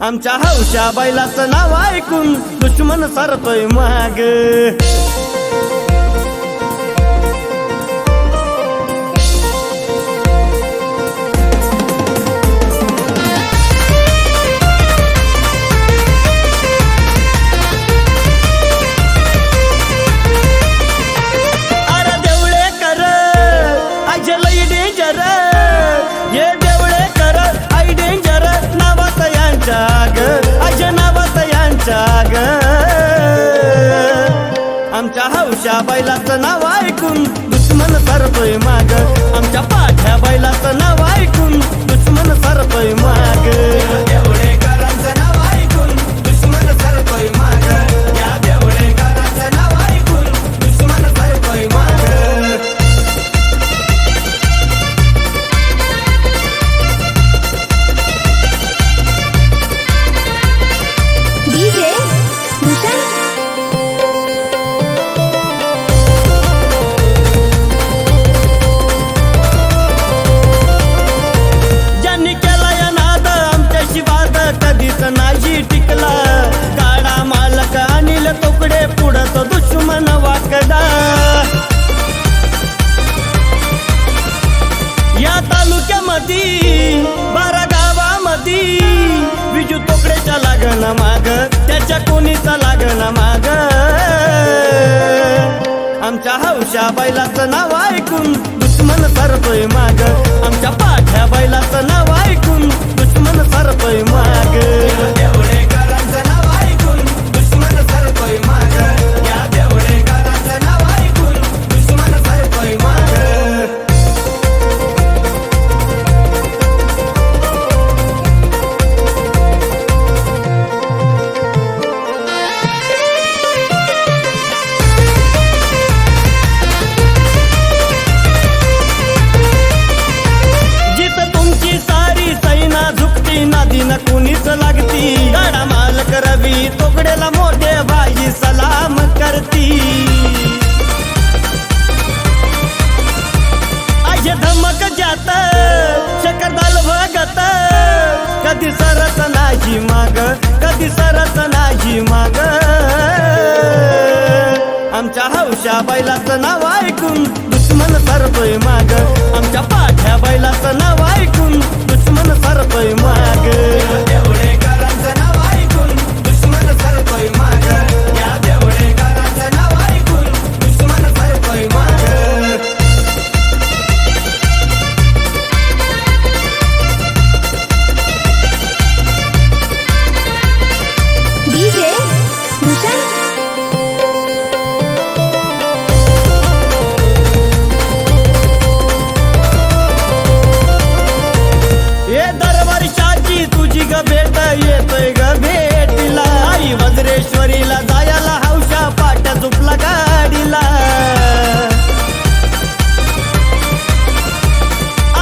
आमच्या हौशा बैलाचं नाव ऐकून दुश्मन सरतोय माग. आमच्या हौशा बैलाचं नाव ऐकून दुश्मन सरतोय माग. आमच्या पाठ्या बैलाचं नाव ऐकून दुश्मन सरतोय माग. अनिल पुढं तो दुश्मन वाकडा या तालुक्यामध्ये बारा गावामध्ये विजू तोकड्याच्या लागण माग त्याच्या कोणीचा लागण माग. आमच्या हौशा बैलाचं नाव ऐकून दुश्मन सरतोय माग. आमच्या पाठ्या बैलाचं नाव ऐकून दुश्मन सरतोय माग. रवी मोठे बाई सलाम करती. आय धमक जात शकरदाल भगत कधी सरत नाही माग कधी सरत नाही माग. आमच्या हौशा बैलाचं नाव ऐकून ग भेट येतोय ग भेटीला? आई वज्रेश्वरीला जायला हौशा पाट्या चुपला गाडीला.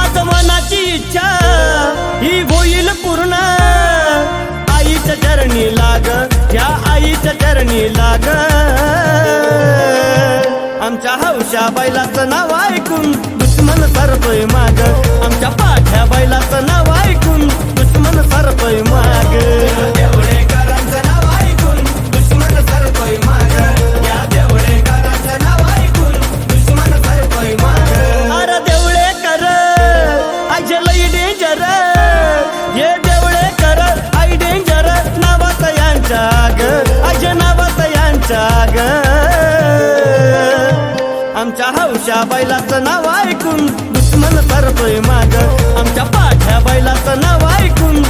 आज मनाची इच्छा ही होईल पूर्ण. आईच्या चरणी लाग या आईच्या चरणी लाग. आमच्या हौशा बैलाचं नाव ऐकून दुश्मन सरतोय माग. आमच्या डेंजर ये देवळे कर आई डेंजर नावाचा यांच्या ग अजय नावाचा यांच्या ग आमच्या हौशा बैलाचं नाव ऐकून दुश्मन तरतोय माग. आमच्या पाठ्या बैलाचं नाव ऐकून